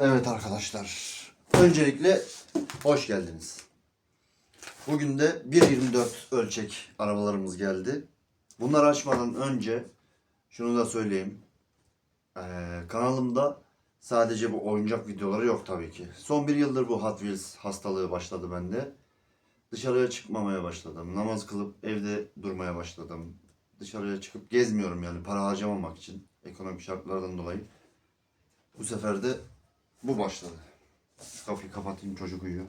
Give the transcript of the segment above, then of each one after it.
Evet arkadaşlar. Öncelikle hoş geldiniz. Bugün de 1.24 ölçek arabalarımız geldi. Bunları açmadan önce şunu da söyleyeyim. Ee, kanalımda sadece bu oyuncak videoları yok tabii ki. Son bir yıldır bu Hot Wheels hastalığı başladı bende. Dışarıya çıkmamaya başladım. Namaz kılıp evde durmaya başladım. Dışarıya çıkıp gezmiyorum yani para harcamamak için. Ekonomik şartlardan dolayı. Bu sefer de bu başladı. Şu kapıyı kapatayım çocuk uyuyor.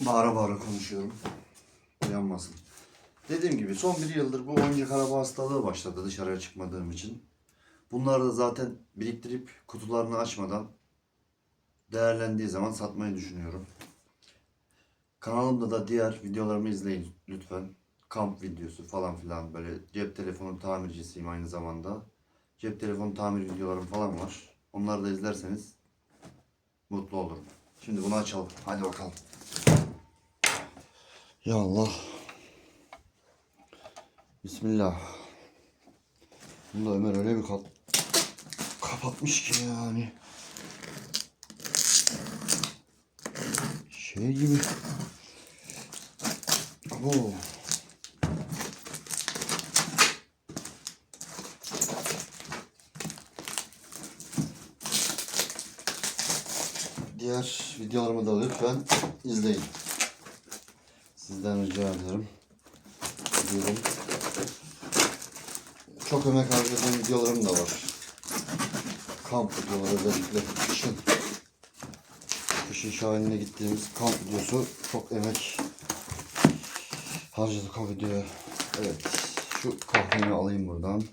Bağıra bağıra konuşuyorum. Uyanmasın. Dediğim gibi son bir yıldır bu oyuncak araba hastalığı başladı dışarıya çıkmadığım için. Bunları da zaten biriktirip kutularını açmadan değerlendiği zaman satmayı düşünüyorum. Kanalımda da diğer videolarımı izleyin lütfen. Kamp videosu falan filan böyle cep telefonu tamircisiyim aynı zamanda. Cep telefonu tamir videolarım falan var. Onları da izlerseniz mutlu olurum. Şimdi bunu açalım. Hadi bakalım. Ya Allah. Bismillah. Bunu da Ömer öyle bir kap kapatmış ki yani. Şey gibi. Oo. Diğer videolarımı da lütfen izleyin. Sizden rica ederim. Diyorum. Çok emek harcadığım videolarım da var. Kamp videoları özellikle kışın. Kışın şahinine gittiğimiz kamp videosu çok emek harcadık o videoya. Evet. Şu kahvemi alayım buradan.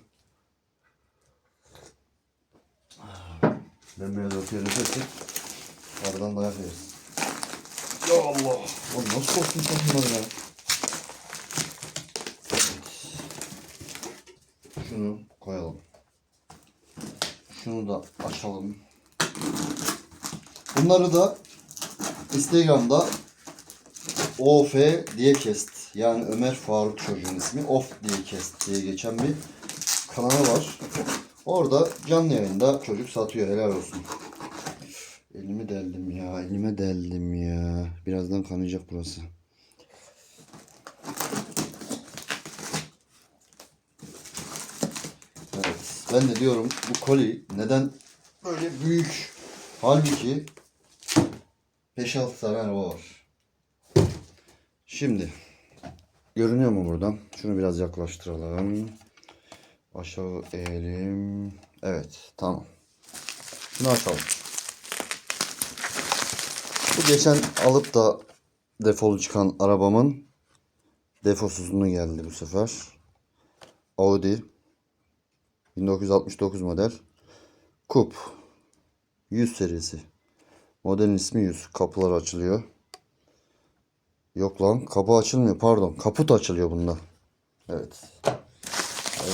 Ben biraz öteye nefesim. Aradan dayak yeriz. Ya Allah! Oğlum nasıl korktun sen bunları ya? Evet. Şunu koyalım. Şunu da açalım. Bunları da Instagram'da OF diye kest. Yani Ömer Faruk çocuğun ismi. Of diye kest diye geçen bir kanalı var. Orada canlı yayında çocuk satıyor. Helal olsun. Elimi deldim ya. Elime deldim ya. Birazdan kanayacak burası. Evet. Ben de diyorum bu koli neden böyle büyük? Halbuki 5-6 tane var. Şimdi görünüyor mu buradan? Şunu biraz yaklaştıralım. Aşağı eğelim. Evet tamam. Şunu açalım. Bu geçen alıp da defolu çıkan arabamın defosuzluğu geldi bu sefer. Audi 1969 model Coupe 100 serisi. Modelin ismi 100. Kapılar açılıyor. Yok lan kapı açılmıyor pardon. Kaput açılıyor bunda. Evet.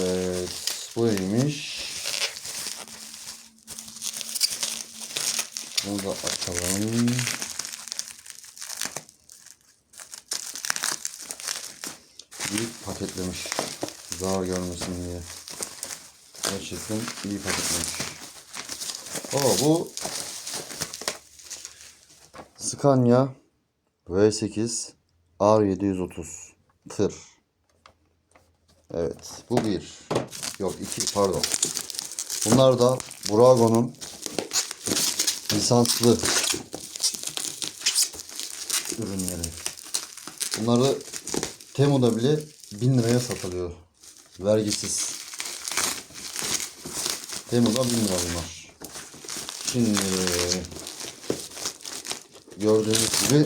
Evet. Bu neymiş? Bunu da açalım. Büyük paketlemiş. Zarar görmesin diye. Gerçekten iyi paketlemiş. Aa bu Scania V8 R730 tır. Evet bu bir. Yok iki pardon. Bunlar da Burago'nun lisanslı ürünleri. Bunlar da Temu'da bile 1000 liraya satılıyor. Vergisiz. Temu'da 1000 lira bunlar. Şimdi gördüğünüz gibi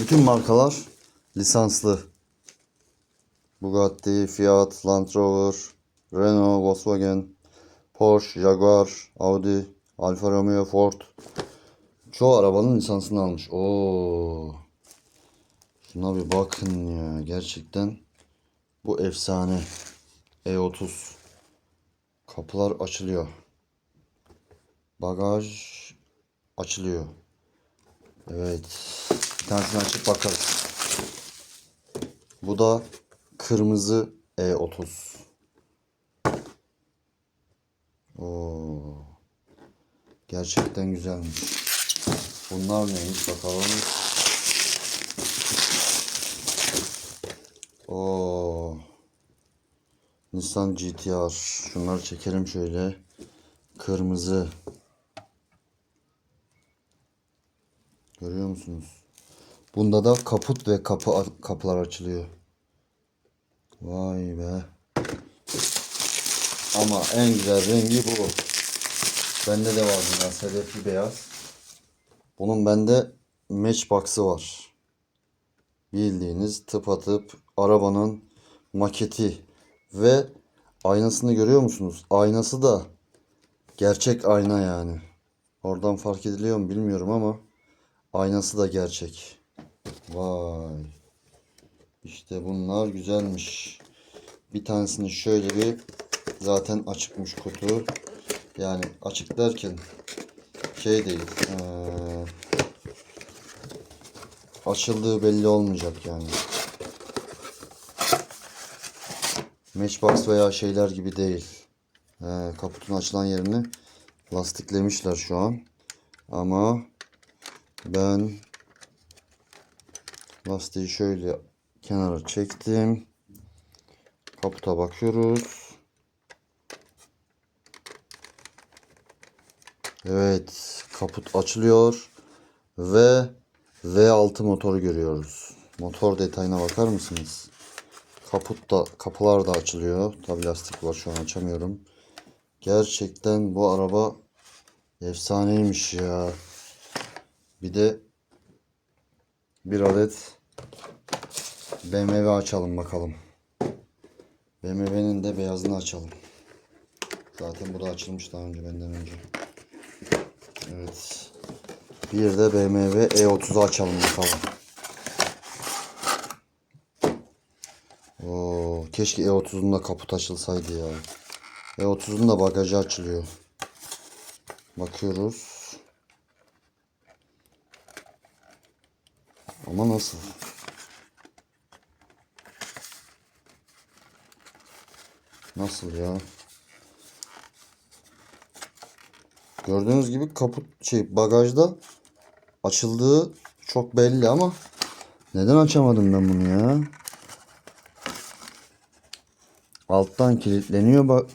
bütün markalar lisanslı. Bugatti, Fiat, Land Rover, Renault, Volkswagen, Porsche, Jaguar, Audi, Alfa Romeo, Ford. Çoğu arabanın lisansını almış. Oo. Şuna bir bakın ya. Gerçekten bu efsane. E30. Kapılar açılıyor. Bagaj açılıyor. Evet. Bir tanesini açıp bakarız. Bu da kırmızı E30. Oo. Gerçekten güzelmiş. Bunlar neymiş bakalım. Oo. Nissan GTR. Şunları çekelim şöyle. Kırmızı. Görüyor musunuz? Bunda da kaput ve kapı kapılar açılıyor. Vay be. Ama en güzel rengi bu. Bende de var bunlar sedefli beyaz. Bunun bende matchbox'ı var. Bildiğiniz tıpatıp arabanın maketi ve aynasını görüyor musunuz? Aynası da gerçek ayna yani. Oradan fark ediliyor mu bilmiyorum ama aynası da gerçek. Vay. İşte bunlar güzelmiş. Bir tanesini şöyle bir zaten açıkmış kutu. Yani açık derken şey değil. eee, açıldığı belli olmayacak yani. Matchbox veya şeyler gibi değil. He, kaputun açılan yerini lastiklemişler şu an. Ama ben lastiği şöyle kenara çektim. Kaputa bakıyoruz. Evet, kaput açılıyor ve V6 motoru görüyoruz. Motor detayına bakar mısınız? Kaput da kapılar da açılıyor. Tabi lastik var şu an açamıyorum. Gerçekten bu araba efsaneymiş ya. Bir de bir adet BMW açalım bakalım. BMW'nin de beyazını açalım. Zaten bu da açılmış daha önce benden önce. Evet. Bir de BMW E30'u açalım bakalım. Oo, keşke E30'un da kaput açılsaydı ya. E30'un da bagajı açılıyor. Bakıyoruz. Ama nasıl? Nasıl ya? Gördüğünüz gibi kaput şey bagajda açıldığı çok belli ama neden açamadım ben bunu ya? Alttan kilitleniyor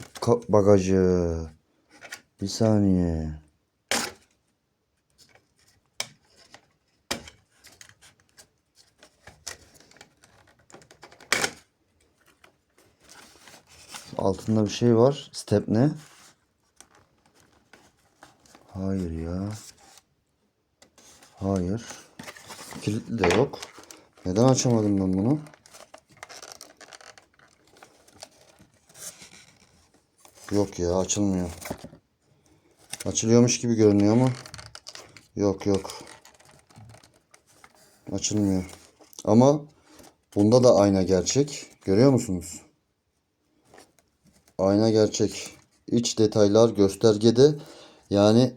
bagajı. Bir saniye. Altında bir şey var. Step ne? Hayır ya. Hayır. Kilitli de yok. Neden açamadım ben bunu? Yok ya açılmıyor. Açılıyormuş gibi görünüyor ama yok yok. Açılmıyor. Ama bunda da ayna gerçek. Görüyor musunuz? Ayna gerçek. İç detaylar göstergede yani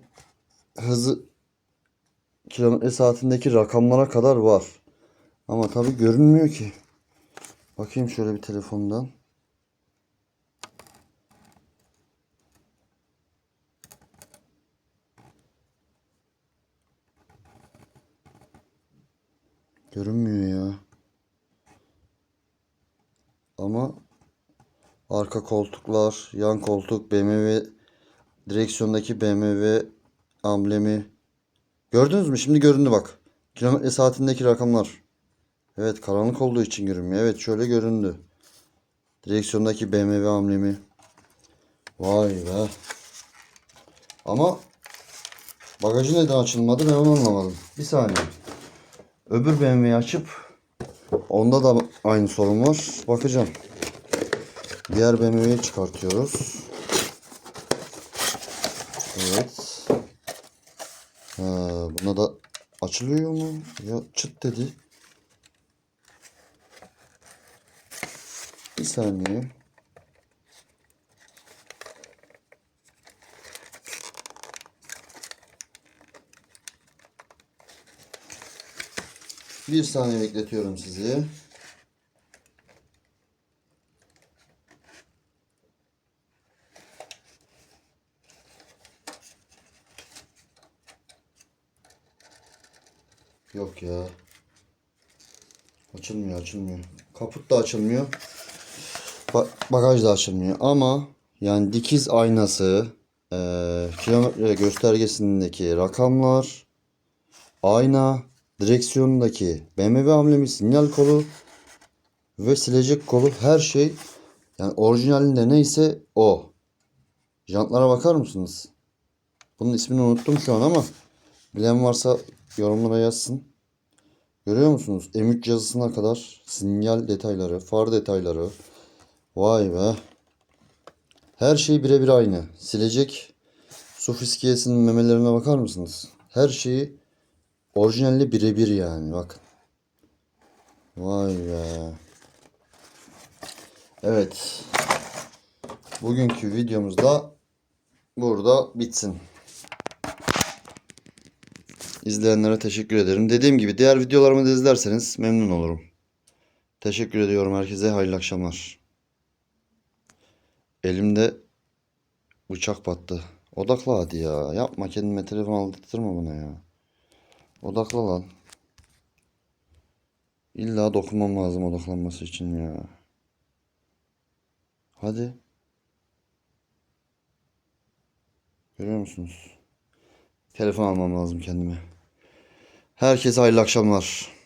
hızı kilometre saatindeki rakamlara kadar var. Ama tabi görünmüyor ki. Bakayım şöyle bir telefondan. Görünmüyor ya. Ama arka koltuklar, yan koltuk, BMW direksiyondaki BMW amblemi. Gördünüz mü? Şimdi göründü bak. Kilometre saatindeki rakamlar. Evet karanlık olduğu için görünmüyor. Evet şöyle göründü. Direksiyondaki BMW amblemi. Vay be. Ama bagajı neden açılmadı ben onu anlamadım. Bir saniye. Öbür BMW'yi açıp onda da aynı sorun var. Bakacağım. Diğer BMW'yi çıkartıyoruz. Evet. Ha, buna da açılıyor mu? Ya çıt dedi. Bir saniye. Bir saniye bekletiyorum sizi. Ya. Açılmıyor açılmıyor. Kaput da açılmıyor. Ba- bagaj da açılmıyor ama yani dikiz aynası, eee, kilometre göstergesindeki rakamlar, ayna, direksiyondaki BMW amblemi, sinyal kolu ve silecek kolu her şey yani orijinalinde neyse o. Jantlara bakar mısınız? Bunun ismini unuttum şu an ama bilen varsa yorumlara yazsın. Görüyor musunuz? M3 yazısına kadar sinyal detayları, far detayları. Vay be. Her şey birebir aynı. Silecek su fiskiyesinin memelerine bakar mısınız? Her şeyi orijinalde birebir yani bakın. Vay be. Evet. Bugünkü videomuz da burada bitsin. İzleyenlere teşekkür ederim. Dediğim gibi diğer videolarımı da izlerseniz memnun olurum. Teşekkür ediyorum herkese. Hayırlı akşamlar. Elimde bıçak battı. Odakla hadi ya. Yapma kendime telefon aldırtma bana ya. Odakla lan. İlla dokunmam lazım odaklanması için ya. Hadi. Görüyor musunuz? Telefon almam lazım kendime. Herkese hayırlı akşamlar.